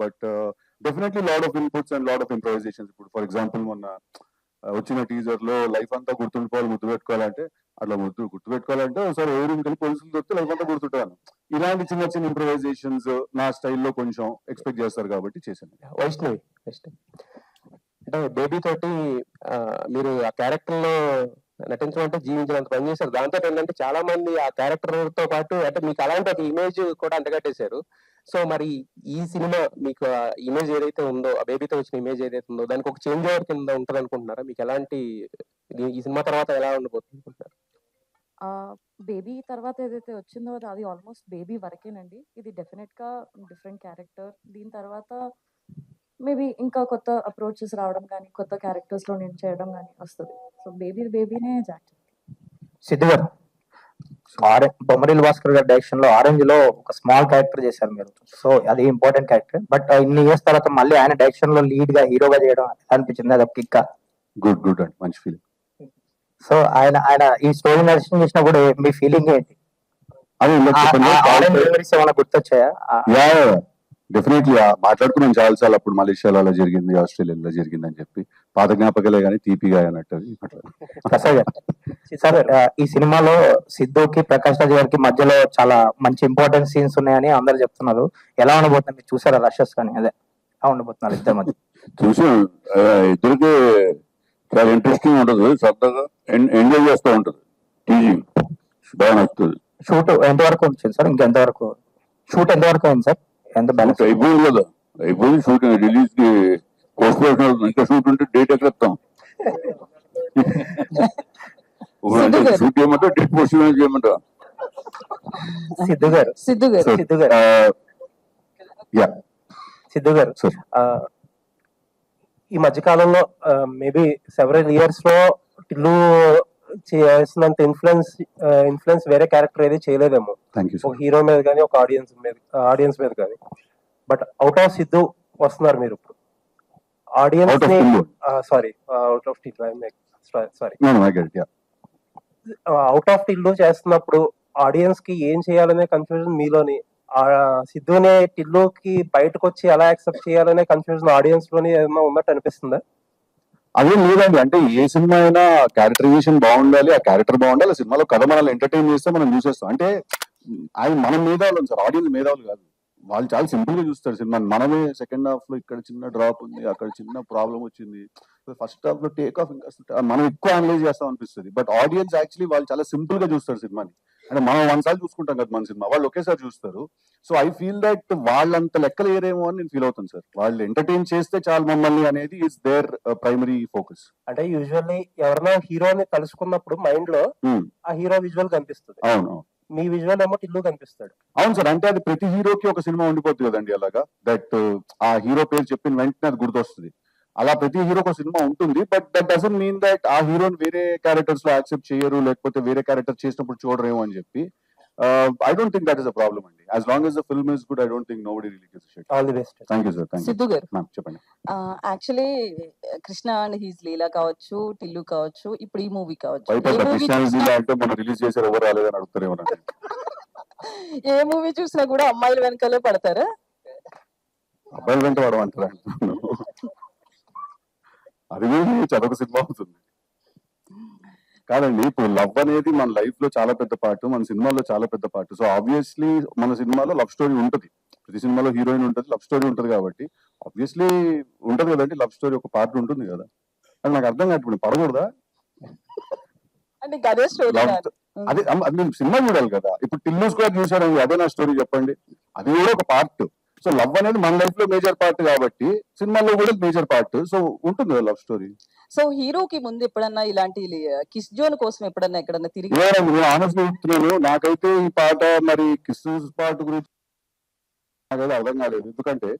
But definitely lot of inputs and lot of improvisations ఇప్పుడు for example మొన్న uh, వచ్చిన టీజర్లో లైఫ్ అంతా గుర్తుండిపోవాలి గుర్తు పెట్టుకోవాలంటే అట్లా గుర్తు గుర్తు పెట్టుకోవాలంటే ఒకసారి ఎవరు రూమ్కి వెళ్ళి పోలీసులు దొరికితే లైఫ్ అంతా గుర్తుంటాను ఇలాంటి చిన్న చిన్న ఇంప్రొవైజేషన్స్ నా స్టైల్లో కొంచెం ఎక్స్పెక్ట్ చేస్తారు కాబట్టి చేశాను. వైష్ణవి వైష్ణవి. అంటే బేబీ తోటి మీరు ఆ క్యారెక్టర్లో నటించడం అంటే జీవించినంత పని చేశారు. దాంతో ఏంటంటే చాలా మంది ఆ క్యారెక్టర్తో పాటు అంటే మీకు అలాంటి ఒక ఇమేజ్ కూడా అంటగట్టేశారు. సో మరి ఈ సినిమా మీకు ఇమేజ్ ఏదైతే ఉందో ఆ బేబీతో వచ్చిన ఇమేజ్ ఏదైతే ఉందో దానికి ఒక చేంజ్ ఓవర్ కింద ఉంటుంది అనుకుంటున్నారా? మీకు ఎలాంటి ఈ- ఈ సినిమా తర్వాత ఎలా ఉండబోతుంది అనుకుంటున్నారు? ఆ బేబీ తర్వాత ఏదైతే వచ్చిందో అది- ఆల్మోస్ట్ బేబీ వరకేనండి. ఇది డెఫినెట్గా డిఫరెంట్ క్యారెక్టర్. దీని తర్వాత మేబీ ఇంకా కొత్త అప్రోచెస్ రావడం కానీ కొత్త క్యారెక్టర్స్లో నేను చేయడం కానీ వస్తుంది. సో బేబీ బేబీనే జాక్ సిద్ధు గారు. ఆరె బొమ్మరిల్ భాస్కర్ గారి డైరెక్షన్లో ఆరెంజ్లో ఒక స్మాల్ క్యారెక్టర్ చేశారు మీరు. సో అది ఇంపార్టెంట్ క్యారెక్టర్ బట్ ఇన్ని ఇయర్స్ తర్వాత మళ్ళీ ఆయన డైరెక్షన్లో లీడ్గా హీరోగా చేయడం అనిపించింది. అది కిక్ గుడ్ గుడ్ అండి. మంచి ఫీలింగ్ సో ఆయన ఆయన ఈ స్టోరీ నరేషన్ చేసినప్పుడు మీ ఫీలింగ్ ఏంటి? గుర్తొచ్చాయా? డెఫినెట్లీ మాట్లాడుకున్నాం చాలా సార్లు. అప్పుడు మలేషియాలో అలా జరిగింది ఆస్ట్రేలియాలో జరిగింది అని చెప్పి. పాత జ్ఞాపకాలే కానీ తీపిగా అన్నట్టు సార్. ఈ సినిమాలో సిద్ధుకి ప్రకాష్ రాజ్ గారికి మధ్యలో చాలా మంచి ఇంపార్టెంట్ సీన్స్ ఉన్నాయని అందరు చెప్తున్నారు. ఎలా ఉండబోతుంది? మీరు చూసారా రషెస్ కానీ? అదే ఎలా ఉండబోతున్నారు ఇద్దరి మధ్య? చూసి. ఇద్దరికి చాలా ఇంట్రెస్టింగ్ ఉంటుంది. సరదాగా ఎంజాయ్ చేస్తూ ఉంటుంది. టీజింగ్ బాగా నచ్చుతుంది. షూట్ ఎంతవరకు వచ్చింది సార్? ఇంకెంతవరకు? షూట్ ఎంతవరకు అయింది సార్? ఎంత బ్యాలెన్స్ అయిపోయింది కదా. అయిపోయింది షూటింగ్ రిలీజ్కి పోస్ట్ ఇంకా షూట్ ఉంటే డేట్ ఎక్కడ. షూట్ చేయమంటా డేట్ పోస్ట్ చేయమంటా సిద్ధు గారు సిద్ధు గారు సిద్ధు గారు yeah, సిద్ధు గారు ఈ మధ్య కాలంలో మేబీ సెవెరల్ ఇయర్స్లో టిల్లు చేసినంత ఇన్ఫ్లుయెన్స్ ఇన్ఫ్లుయెన్స్ వేరే క్యారెక్టర్ ఏది చేయలేదేమో. ఒక హీరో మీద కానీ ఒక ఆడియన్స్ మీద ఆడియన్స్ మీద కానీ బట్ అవుట్ ఆఫ్ సిద్ధు వస్తున్నారు మీరు ఇప్పుడు ఆడియన్స్ని. Sorry out of sorry. Out of Tillu చేస్తున్నప్పుడు ఆడియన్స్కి ఏం చేయాలనే కన్ఫ్యూజన్ మీలోని సిద్ధునే టిల్లుకి బయటకు వచ్చి ఎలా యాక్సెప్ట్ చేయాలనే కన్ఫ్యూజన్ ఆడియన్స్లోని ఏదైనా ఉన్నట్టు అనిపిస్తుందా అదే లేదండి. అంటే ఏ సినిమా అయినా క్యారెక్టరైజేషన్ బాగుండాలి. ఆ క్యారెక్టర్ బాగుండాలి. ఆ సినిమాలో కథ మనల్ని ఎంటర్టైన్ చేస్తే మనం చూసేస్తాం అంటే ఆయన మనం మేధావులు సార్. ఆడియన్స్ మేధావులు కాదు. వాళ్ళు చాలా సింపుల్గా చూస్తారు సినిమా. మనమే సెకండ్ హాఫ్లో ఇక్కడ చిన్న డ్రాప్ ఉంది. అక్కడ చిన్న ప్రాబ్లం వచ్చింది. ఫస్ట్ హాఫ్లో టేక్ ఆఫ్ ఇంకా మనం ఎక్కువ అనలైజ్ చేస్తాం అనిపిస్తుంది. బట్ ఆడియన్స్ యాక్చువల్లీ వాళ్ళు చాలా సింపుల్గా చూస్తారు సినిమాని. అంటే మనం వన్ సార్లు చూసుకుంటాం కదా మన సినిమా. వాళ్ళు ఒకేసారి చూస్తారు. సో ఐ ఫీల్ దట్ వాళ్ళంత లెక్కలు ఏరేమో అని నేను ఫీల్ అవుతాను సార్. వాళ్ళు ఎంటర్టైన్ చేస్తే చాలు మమ్మల్ని అనేది ఇస్ దేర్ ప్రైమరీ ఫోకస్ అంటే యూజువల్లీ ఎవరైనా హీరోని తలుచుకున్నప్పుడు మైండ్లో ఆ హీరో విజువల్ కనిపిస్తుంది. అవును అవును. మీ విజువల్ ఏమో టిల్లు కనిపిస్తాడు. అవును సార్. అంటే అది ప్రతి హీరోకి ఒక సినిమా ఉండిపోతుంది కదండి అలాగా? దట్ ఆ హీరో పేరు చెప్పిన వెంటనే అది గుర్తొస్తుంది. అలా ప్రతి హీరోకి ఒక సినిమా ఉంటుంది but that doesn't mean that ఆ హీరోని వేరే క్యారెక్టర్స్లో యాక్సెప్ట్ చేయరు లేకపోతే వేరే క్యారెక్టర్ చేసినప్పుడు చూడరేమో అని చెప్పి. I don't think that is a problem అండి. As long as the film is good I don't think nobody release shit all the best thank you sir thank you Siddhu garu ma'am చెప్పండి. Actually Krishna and his Leela కావచ్చు టిల్లు కావచ్చు ఇప్పుడు ఈ movie కావచ్చు. ఏ భయపడ్డ movie Christianity చూసినా అంటే మనం release చేశారు ఎవరు రాలేదని అడుగుతారేమో. ఏ మూవీ చూసినా కూడా అమ్మాయిల వెనకాలే పడతారా? అబ్బాయిల వెంట పడమంటారా? అది కూడా చదొక సినిమా అవుతుంది. కాదండి ఇప్పుడు లవ్ అనేది మన లైఫ్లో చాలా పెద్ద పార్ట్ మన సినిమాలో చాలా పెద్ద పార్ట్ సో ఆబ్వియస్లీ మన సినిమాలో లవ్ స్టోరీ ఉంటది. ప్రతి సినిమాలో హీరోయిన్ ఉంటది లవ్ స్టోరీ ఉంటది కాబట్టి ఆబ్వియస్లీ ఉంటది కదండి లవ్ స్టోరీ ఒక పార్ట్ ఉంటుంది కదా. అది నాకు అర్థం కాదు. పడకూడదా అదే మీరు సినిమా చూడాలి కదా. ఇప్పుడు టిల్లూస్ కూడా చూసారండి అదే నా స్టోరీ చెప్పండి. అది కూడా ఒక పార్ట్ సో లవ్ అనేది మన లైఫ్లో మేజర్ పార్ట్ కాబట్టి సినిమాలో కూడా మేజర్ పార్ట్ సో ఉంటుంది కదా లవ్ స్టోరీ సో హీరోకి ముందు ఎప్పుడన్నా ఇలాంటి కిస్ జోన్ కోసం ఎప్పుడన్నా ఎక్కడన్నా తిరిగి ఆనెస్ట్ చెప్తున్నాను నాకైతే ఈ పాట మరి కిస్సూస్ పాట గురించి నాకైతే అర్థం కాలేదు. ఎందుకంటే